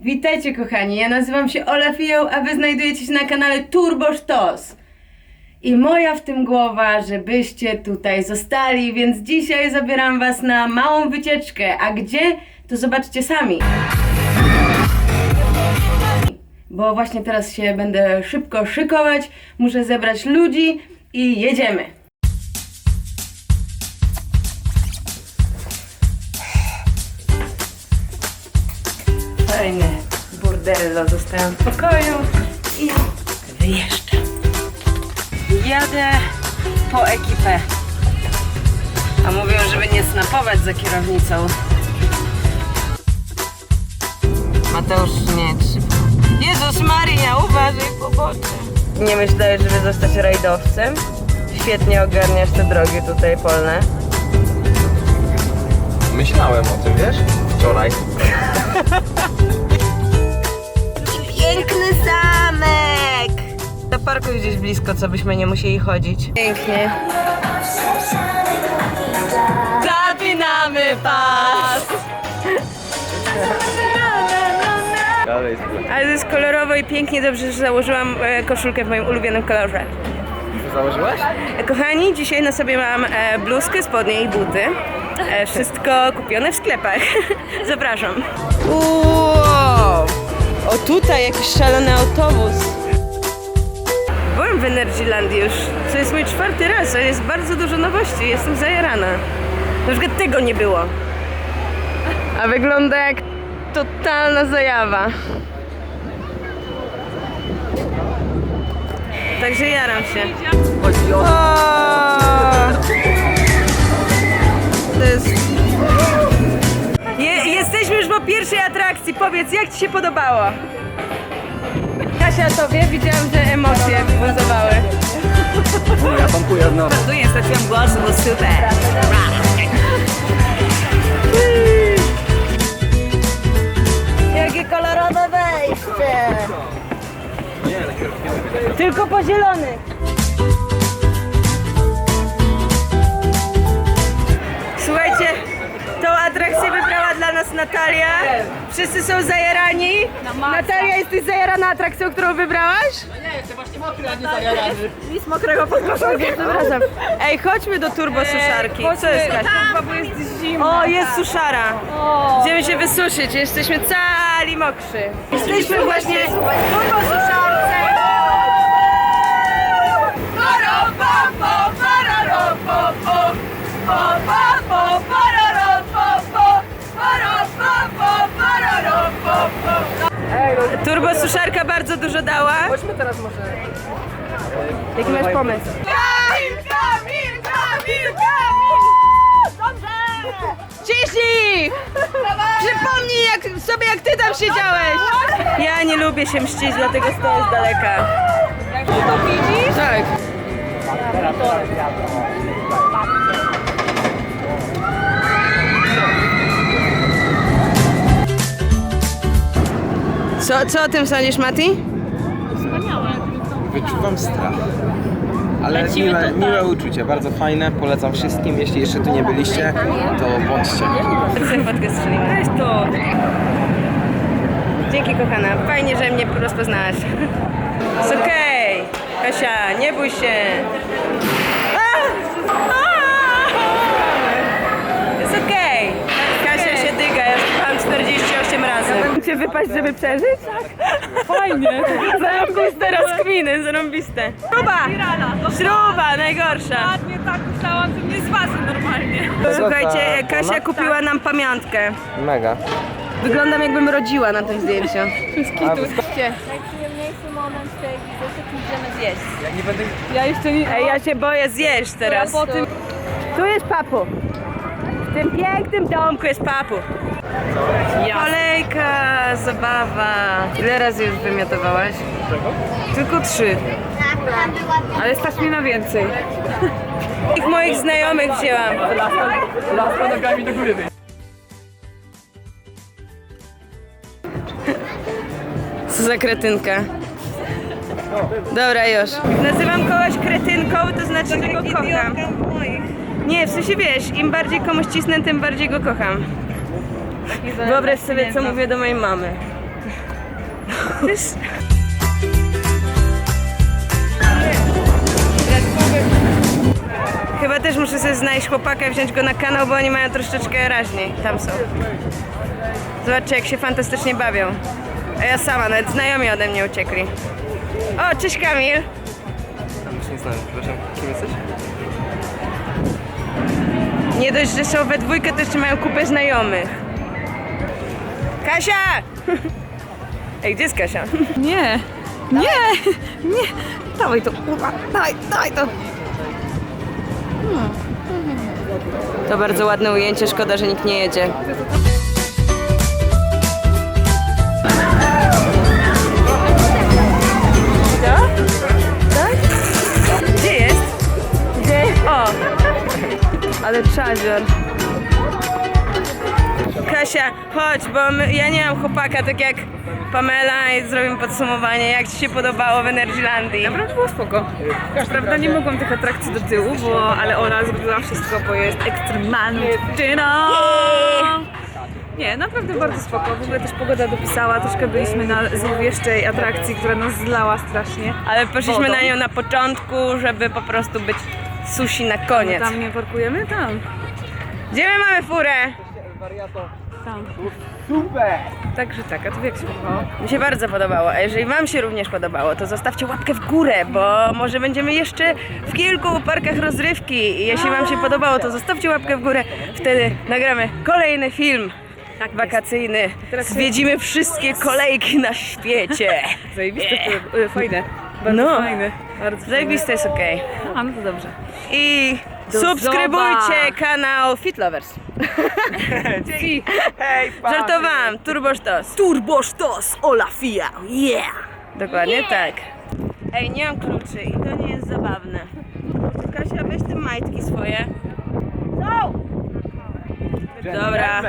Witajcie kochani, ja nazywam się Ola Fioł, a wy znajdujecie się na kanale Turbo Sztos. I moja w tym głowa, żebyście tutaj zostali, więc dzisiaj zabieram was na małą wycieczkę. A gdzie? To zobaczcie sami. Bo właśnie teraz się będę szybko szykować, muszę zebrać ludzi i jedziemy. Fajne burdello zostałam w pokoju i wyjeżdżam. Jadę po ekipę. A mówią, żeby nie snapować za kierownicą. Mateusz nie trzyma. Jezus Maria, uważaj po bocze. Nie myślałeś, żeby zostać rajdowcem? Świetnie ogarniasz te drogi tutaj polne. Myślałem o tym, wiesz? Wczoraj. Piękny zamek! Zaparkuj gdzieś blisko, co byśmy nie musieli chodzić. Pięknie. Zapinamy pas! Ale to jest kolorowo i pięknie, dobrze, że założyłam e, koszulkę w moim ulubionym kolorze. Założyłaś? E, Kochani, dzisiaj na sobie mam e, bluzkę, spodnie i buty. E, wszystko kupione w sklepach. Zapraszam. Wow! O tutaj jakiś szalony autobus. Byłem w Energylandii już. To jest mój czwarty raz, ale jest bardzo dużo nowości. Jestem zajarana. Na przykład tego nie było. A wygląda jak totalna zajawa. Także jaram się. O! Atrakcji. Powiedz, jak Ci się podobało? Kasia tobie widziałam, że emocje buzowały. Ja pompuję znowu. Tu jest, straciłam głos, było super. Jakie kolorowe wejście! Tylko po zielonych. Dla nas Natalia. Wszyscy są zajarani. Natalia, jesteś zajarana atrakcją, którą wybrałaś? Nic mokrego pod przepraszam. Ej, chodźmy do turbo suszarki. Co jest Kasia? bo jest zimno. O, jest suszara. Idziemy się wysuszyć, jesteśmy cali mokrzy. Jesteśmy właśnie w turbo suszarce. Suszarka bardzo dużo dała. Chodźmy teraz może. Jaki masz pomysł? Ciśnij! Przypomnij jak, sobie, jak ty tam siedziałeś. Ja nie lubię się mścić, dlatego stoję z daleka. To widzisz? Tak. Co, co o tym sądzisz, Mati? Wyczuwam strach. Ale miłe, miłe uczucie, bardzo fajne, polecam wszystkim. Jeśli jeszcze tu nie byliście, to bądźcie. Weź to. Dzięki kochana, fajnie, że mnie rozpoznałaś. Jest okej. Kasia, nie bój się. Wypaść, żeby przeżyć? Fajnie. Zarąbiste rozkminy, zarąbiste. Śruba! Śruba, najgorsza. Ładnie tak myślałam, że mnie z was normalnie. Słuchajcie, Kasia kupiła nam pamiątkę. Mega. Wyglądam jakbym rodziła na tym zdjęciu. Najprzyjemniejszy moment tej wizyty, to idziemy zjeść. Ja nie będę... Ja jeszcze nie... Ej, ja się boję zjeść teraz. po tym... Tu jest papu. W tym pięknym domku jest papu. Kolejka, zabawa. Ile razy już wymiotowałaś? Tylko trzy. Ale stać mi na więcej. Ich moich znajomych wzięłam. Laska nogami do góry Co za kretynka. Dobra, już. Nazywam kogoś kretynką, to znaczy, że go kocham. Nie, w sensie wiesz, im bardziej komuś cisnę, tym bardziej go kocham. Wyobraź sobie, co mówię do mojej mamy. Chyba też muszę sobie znaleźć chłopaka i wziąć go na kanał, bo oni mają troszeczkę raźniej. Tam są. Zobaczcie, jak się fantastycznie bawią. A ja sama, nawet znajomi ode mnie uciekli. O, cześć Kamil! Już nie znam, przepraszam. Kim jesteś? Nie dość, że są we dwójkę, to jeszcze mają kupę znajomych. Kasia! Ej, gdzie jest Kasia? Nie, nie, nie. Dawaj to, kurwa, daj, daj to. To bardzo ładne ujęcie, szkoda, że nikt nie jedzie. Tak? Gdzie jest? Gdzie? O! Ale czadzior. Kasia, chodź, bo my, ja nie mam chłopaka, tak jak Pamela i zrobimy podsumowanie. Jak Ci się podobało w Energylandii? Naprawdę było spoko. Co prawda nie mogłam tych atrakcji do tyłu, bo, ale ona zrobiła wszystko, bo jest ekstremalną. Nie, naprawdę bardzo spoko. W ogóle też pogoda dopisała. Troszkę byliśmy na złowieszczej atrakcji, która nas zlała strasznie. Ale poszliśmy na nią na początku, żeby po prostu być sushi na koniec. Tam nie parkujemy? Tam. Gdzie my mamy furę? Tam. Super! Także tak, a to jak się podobało? Mi się bardzo podobało, a jeżeli Wam się również podobało, to zostawcie łapkę w górę, bo może będziemy jeszcze w kilku parkach rozrywki i jeśli Wam się podobało, to zostawcie łapkę w górę, wtedy nagramy kolejny film Tak wakacyjny. Teraz się- Zwiedzimy wszystkie kolejki na świecie. Zajebiste, to, e, fajne. Bardzo No. fajne. Bardzo Zajebiste jest okej. A, no to dobrze. I Do subskrybujcie zoba. kanał Fit Lovers. Si. Hej, Żartowałam, Turbo Sztos. Turbo Sztos, Ola Fia, yeah! Dokładnie tak. Ej, nie mam kluczy i to nie jest zabawne. Kasia, weź te majtki swoje. Dobra.